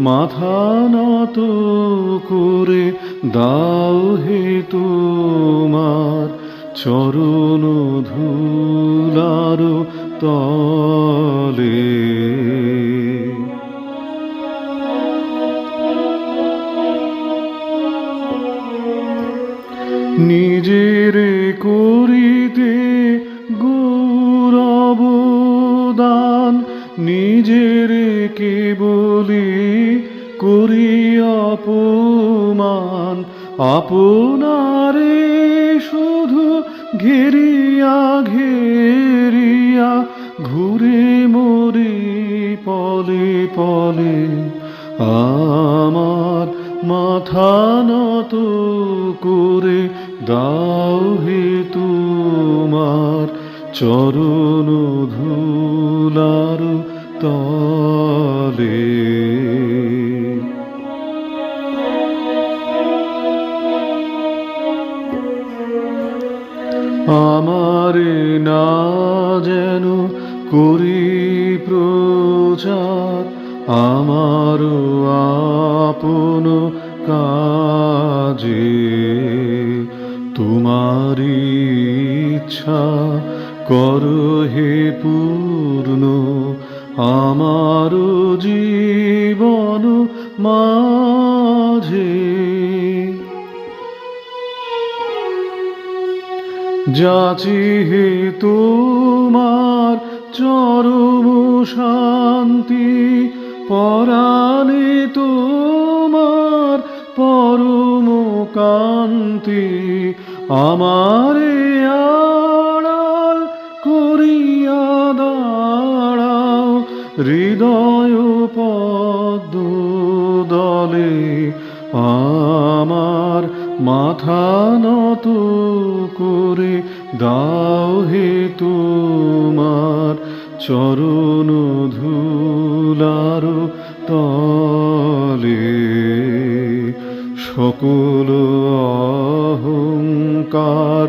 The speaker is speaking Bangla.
মাথা নত করে দাও হে তোমার চরণ ধুলার তলে। নিজের করিতে গৌরবদান নিজের কে বলি করি অপমান? আপনারে শুধু ঘেরিয়া ঘেরিয়া ঘুরে মরি পলে পলে। আমার মাথা নত করে দাও হে তোমার চরণ ধুলার তলে। আমারে না যেন করি প্রচার আমার আপন কাজে। তোমারি ইচ্ছা কর হে পূর্ণ আমার জীবন মাঝে। যাচি হে তোমার চরম শান্তি পরাণে তোমার পরম কান্তি আমারে আড়াল হৃদয় পদ্ম দলে আমার মাথা নত করে দাও হে তোমার চরণ ধুলার তলে। সকল অহংকার